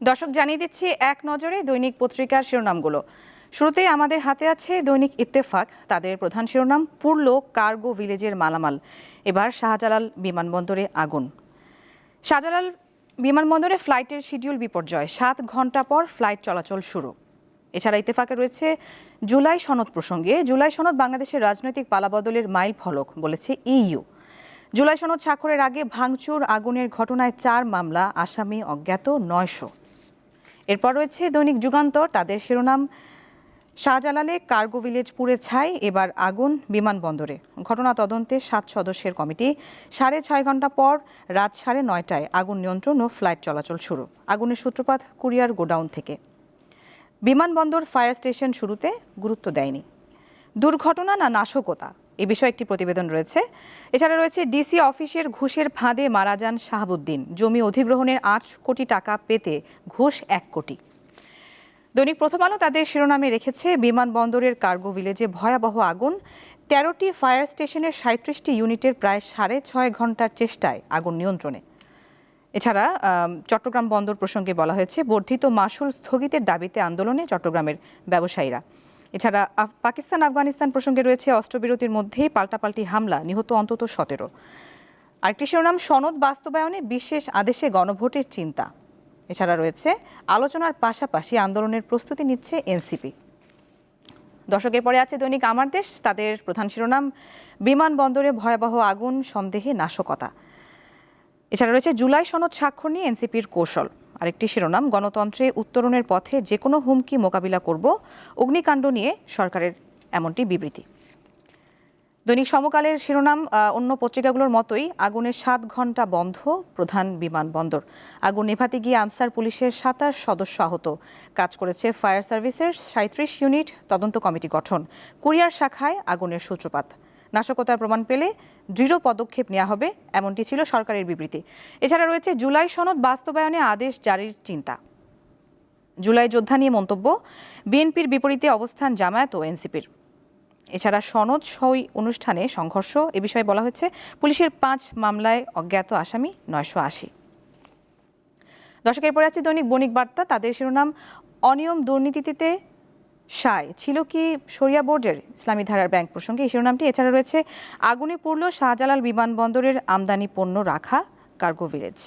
দর্শক জানিয়ে দিচ্ছি, এক নজরে দৈনিক পত্রিকার শিরোনামগুলো। শুরুতেই আমাদের হাতে আছে দৈনিক ইত্তেফাক। তাদের প্রধান শিরোনাম, পুরল কার্গো ভিলেজের মালামাল। এবার শাহজালাল বিমানবন্দরে আগুন। শাহজালাল বিমানবন্দরে ফ্লাইটের শিডিউল বিপর্যয়। সাত ঘণ্টা পর ফ্লাইট চলাচল শুরু। এছাড়া ইত্তেফাকে রয়েছে জুলাই সনদ প্রসঙ্গে। জুলাই সনদ বাংলাদেশের রাজনৈতিক পালাবদলের মাইল ফলক, বলেছে ইইউ। জুলাই সনদ স্বাক্ষরের আগে ভাঙচুর, আগুনের ঘটনায় চার মামলা, আসামি অজ্ঞাত নয়শো। এরপর রয়েছে দৈনিক যুগান্তর, তাদের শিরোনাম, শাহজালালে কার্গো ভিলেজ পুড়ে ছাই, এবার আগুন বিমানবন্দরে। ঘটনা তদন্তে সাত সদস্যের কমিটি। সাড়ে ছয় ঘণ্টা পর রাত সাড়ে নয়টায় আগুন নিয়ন্ত্রণ ও ফ্লাইট চলাচল শুরু। আগুনের সূত্রপাত কুরিয়ার গোডাউন থেকে। বিমানবন্দর, ফায়ার স্টেশন শুরুতে গুরুত্ব দেয়নি। দুর্ঘটনা না নাশকতা? এ বিষয়ে একটি প্রতিবেদন রয়েছে। এছাড়া রয়েছে ডিসি অফিসের ঘুষের ফাঁদে মারা যান শাহাবুদ্দিন। জমি অধিগ্রহণের আট কোটি টাকা পেতে ঘুষ এক কোটি। দৈনিক প্রথম আলো তাদের শিরোনামে রেখেছে, বিমানবন্দরের কার্গো ভিলেজে ভয়াবহ আগুন। তেরোটি ফায়ার স্টেশনের সাঁত্রিশটি ইউনিটের প্রায় সাড়ে ছয় ঘণ্টার চেষ্টায় আগুন নিয়ন্ত্রণে। এছাড়া চট্টগ্রাম বন্দর প্রসঙ্গে বলা হয়েছে, বর্ধিত মাসুল স্থগিতের দাবিতে আন্দোলনে চট্টগ্রামের ব্যবসায়ীরা। এছাড়া পাকিস্তান আফগানিস্তান প্রসঙ্গে রয়েছে অস্ত্রবিরতির মধ্যেই পাল্টাপাল্টি হামলা, নিহত অন্তত সতেরো। আরেকটি শিরোনাম, সনদ বাস্তবায়নে বিশেষ আদেশে গণভোটের চিন্তা। এছাড়া রয়েছে, আলোচনার পাশাপাশি আন্দোলনের প্রস্তুতি নিচ্ছে এনসিপি। দশকের পরে আছে দৈনিক আমার দেশ, তাদের প্রধান শিরোনাম, বিমানবন্দরে ভয়াবহ আগুন, সন্দেহে নাশকতা। এছাড়া রয়েছে জুলাই সনদ স্বাক্ষর নিয়ে এনসিপির কৌশল। আরেকটি শিরোনাম, গণতন্ত্রে উত্তরণের পথে যে কোনো হুমকি মোকাবিলা করব, অগ্নিকাণ্ড নিয়ে সরকারের এমনটি বিবৃতি। দৈনিক সমকালের শিরোনাম অন্য পত্রিকাগুলোর মতোই আগুনের সাত ঘণ্টা বন্ধ, প্রধান বিমানবন্দর আগুন নেভাতে গিয়ে আনসার পুলিশের সাতাশ সদস্য আহত। কাজ করেছে ফায়ার সার্ভিসের সাঁত্রিশ ইউনিট তদন্ত কমিটি গঠন। কুরিয়ার শাখায় আগুনের সূত্রপাত। নাশকতার প্রমাণ পেলে দৃঢ় পদক্ষেপ নেওয়া হবে, এমনটি ছিল সরকারের বিবৃতি। এছাড়া রয়েছে জুলাই সনদ বাস্তবায়নে আদেশ জারির চিন্তা। জুলাই যোদ্ধা নিয়ে মন্তব্য, বিএনপির বিপরীতে অবস্থান জামায়াত ও এনসিপির। এছাড়া সনদ সই অনুষ্ঠানে সংঘর্ষ, এ বিষয়ে বলা হয়েছে, পুলিশের পাঁচ মামলায় অজ্ঞাত আসামি নয়শো আশি। দশকের পরে আছে দৈনিক বণিক বার্তা। তাদের শিরোনাম, অনিয়ম দুর্নীতিতে সায় ছিল কি সরিয়া বোর্ডের ইসলামী ধারার ব্যাংক প্রসঙ্গে। এই শিরোনামটি এছাড়া রয়েছে, আগুনে পড়ল শাহজালাল বিমানবন্দরের আমদানি পণ্য রাখা, কার্গো ভিলেজ।